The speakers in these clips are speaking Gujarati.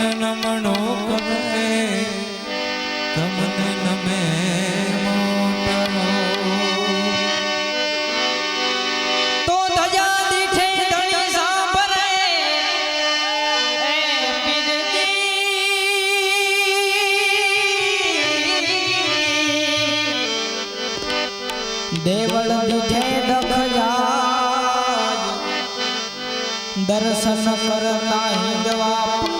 તમને નમણો કમે તમને નમે તો ધજા દીઠે ધણી સાંભળે દેવળ દીઠે દખ જાય દર્શન કરતા હિંદવા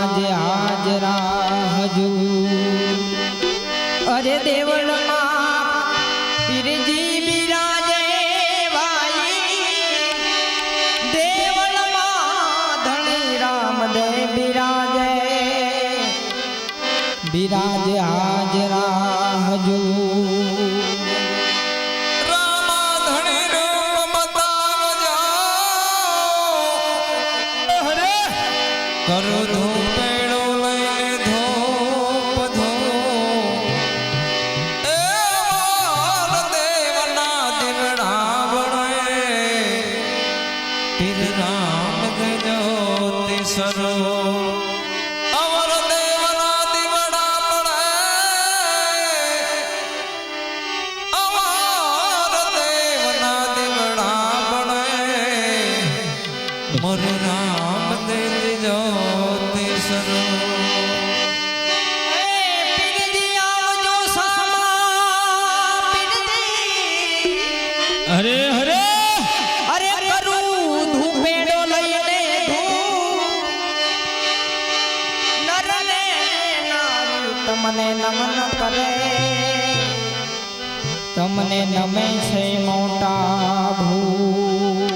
આજે હાજરા હજુર અરે અરે. તમને નમન તમને નમે છે મોટા ભૂ.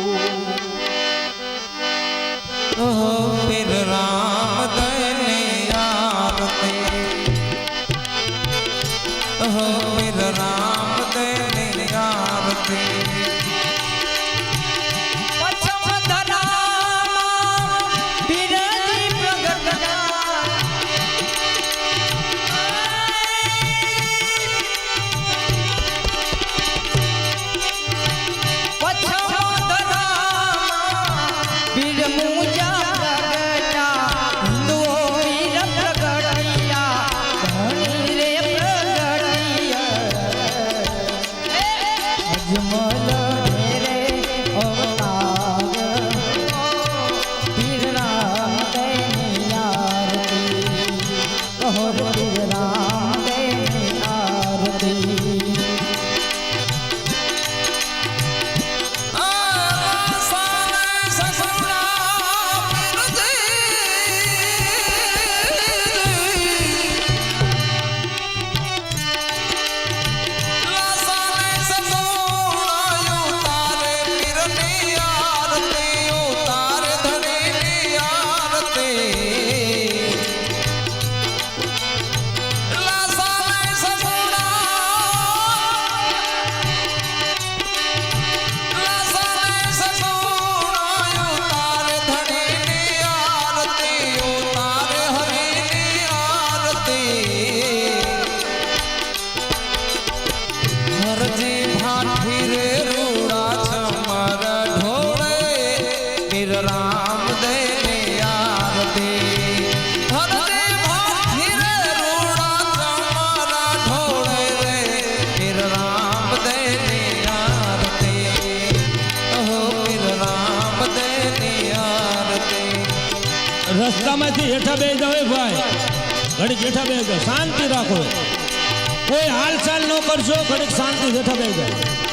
ઢેઠામાંથી હેઠા બે જાવ ભાઈ. ઘડી હેઠા બે જાવ શાંતિ રાખો. કોઈ હાલ હાલચાલ ન કરશો, ઘડીક શાંતિ હેઠા બે જાવ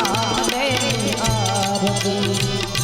આવે. આરતી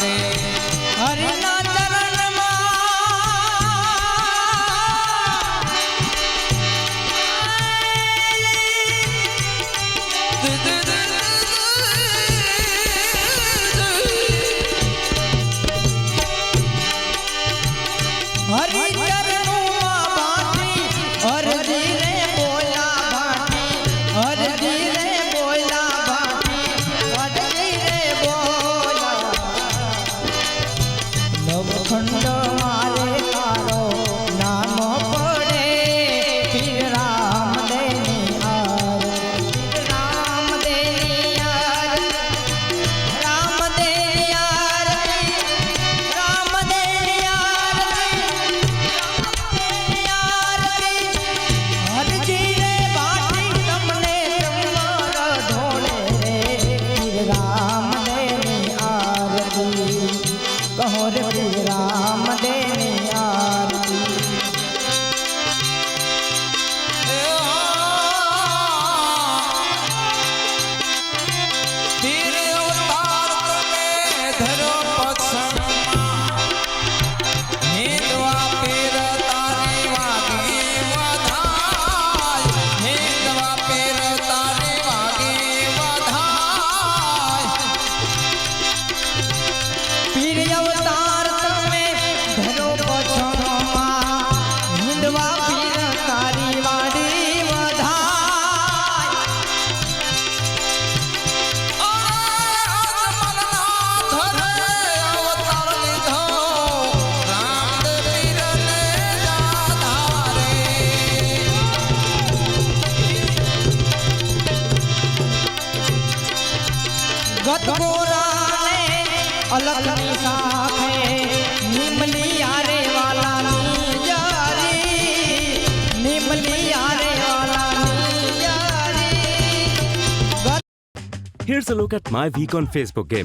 Ave Here's a look at my week on Facebook game.